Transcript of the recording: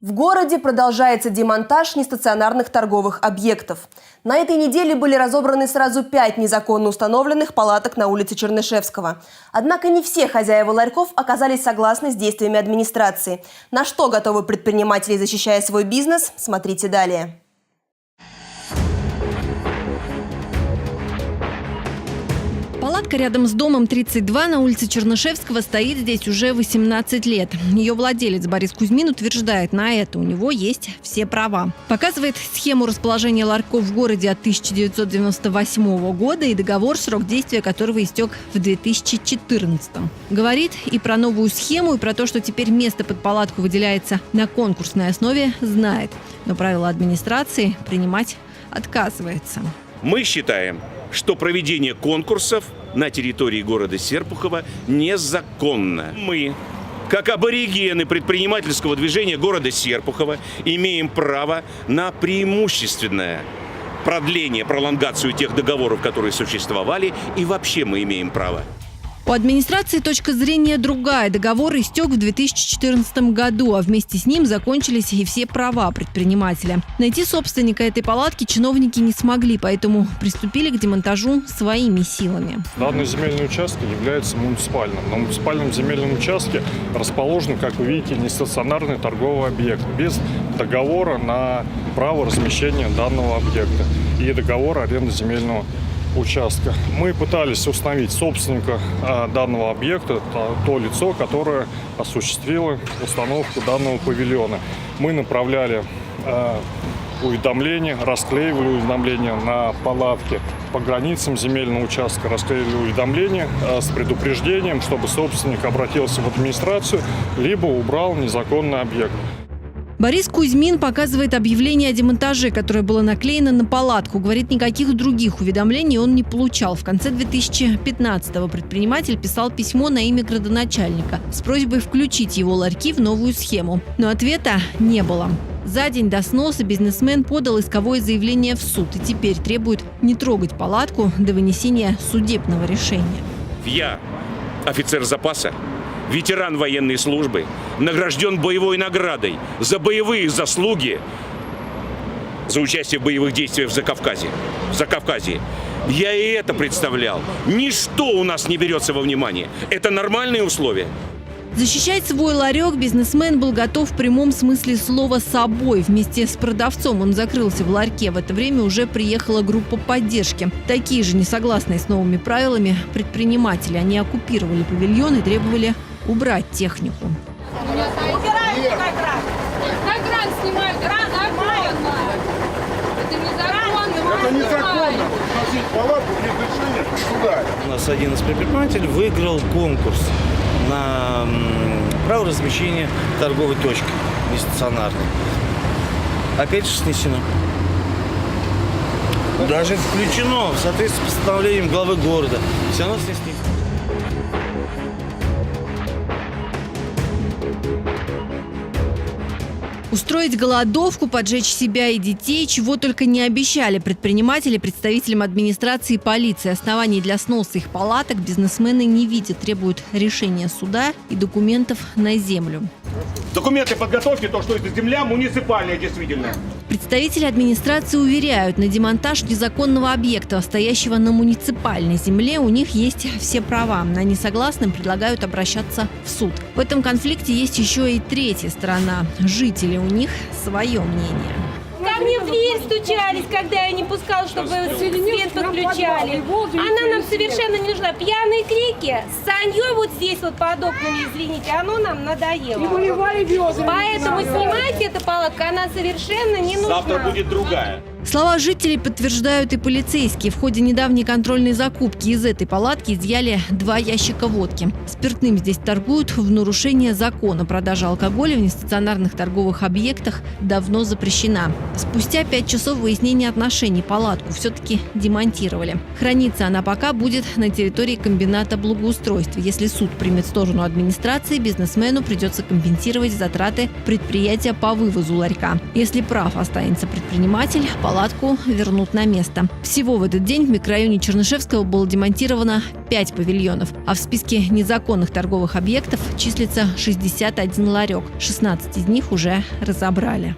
В городе продолжается демонтаж нестационарных торговых объектов. На этой неделе были разобраны сразу пять незаконно установленных палаток на улице Чернышевского. Однако не все хозяева ларьков оказались согласны с действиями администрации. На что готовы предприниматели, защищая свой бизнес, смотрите далее. Палатка рядом с домом 32 на улице Чернышевского стоит здесь уже 18 лет. Ее владелец Борис Кузьмин утверждает, на это у него есть все права. Показывает схему расположения ларьков в городе от 1998 года и договор, срок действия которого истек в 2014. Говорит и про новую схему, и про то, что теперь место под палатку выделяется на конкурсной основе, знает. Но правила администрации принимать отказывается. Мы считаем, что проведение конкурсов на территории города Серпухова незаконно. Мы, как аборигены предпринимательского движения города Серпухова, имеем право на преимущественное продление, пролонгацию тех договоров, которые существовали, и вообще мы имеем право. У администрации точка зрения другая. Договор истек в 2014 году, а вместе с ним закончились и все права предпринимателя. Найти собственника этой палатки чиновники не смогли, поэтому приступили к демонтажу своими силами. Данный земельный участок является муниципальным. На муниципальном земельном участке расположен, как вы видите, нестационарный торговый объект без договора на право размещения данного объекта и договора аренды земельного участка. Мы пытались установить собственника а, данного объекта, то, лицо, которое осуществило установку данного павильона. Мы направляли а, уведомления, расклеивали уведомления на палатке по границам земельного участка, расклеили уведомления а, с предупреждением, чтобы собственник обратился в администрацию, либо убрал незаконный объект. Борис Кузьмин показывает объявление о демонтаже, которое было наклеено на палатку. Говорит, никаких других уведомлений он не получал. В конце 2015-го предприниматель писал письмо на имя градоначальника с просьбой включить его ларьки в новую схему. Но ответа не было. За день до сноса бизнесмен подал исковое заявление в суд и теперь требует не трогать палатку до вынесения судебного решения. Я, офицер запаса, ветеран военной службы, награжден боевой наградой за боевые заслуги за участие в боевых действиях в Закавказье. В Закавказье. Я и это представлял. Ничто у нас не берется во внимание. Это нормальные условия. Защищать свой ларек бизнесмен был готов в прямом смысле слова собой. Вместе с продавцом он закрылся в ларьке. В это время уже приехала группа поддержки. Такие же несогласные с новыми правилами предприниматели. Они оккупировали павильон и требовали убрать технику. Убирают как раз. Как раз снимают. Раз нормально. Это незаконно. Это незаконно. Носить палатку без решения суда. У нас один из предпринимателей выиграл конкурс на право размещения торговой точки нестационарной. Опять же снесено. Даже включено в соответствии с постановлением главы города. Все равно снесли. Устроить голодовку, поджечь себя и детей, чего только не обещали предприниматели представителям администрации и полиции. Оснований для сноса их палаток бизнесмены не видят, требуют решения суда и документов на землю. Документы подготовки, то, что это земля муниципальная действительно. Представители администрации уверяют, на демонтаж незаконного объекта, стоящего на муниципальной земле, у них есть все права. На несогласным предлагают обращаться в суд. В этом конфликте есть еще и третья сторона. Жители, у них свое мнение. Ко мне в дверь стучались, когда я не пускала, чтобы свет подключали. Она нам совершенно не нужна. Пьяные крики, санье вот здесь вот под окнами, извините, оно нам надоело. Поэтому снимайте эту палатку, она совершенно не нужна. Завтра будет другая. Слова жителей подтверждают и полицейские. В ходе недавней контрольной закупки из этой палатки изъяли два ящика водки. Спиртным здесь торгуют в нарушение закона. Продажа алкоголя в нестационарных торговых объектах давно запрещена. Спустя пять часов выяснения отношений палатку все-таки демонтировали. Храниться она пока будет на территории комбината благоустройства. Если суд примет сторону администрации, бизнесмену придется компенсировать затраты предприятия по вывозу ларька. Если прав останется предприниматель, палатка палатку вернут на место. Всего в этот день в микрорайоне Чернышевского было демонтировано 5 павильонов, а в списке незаконных торговых объектов числится 61 ларек. 16 из них уже разобрали.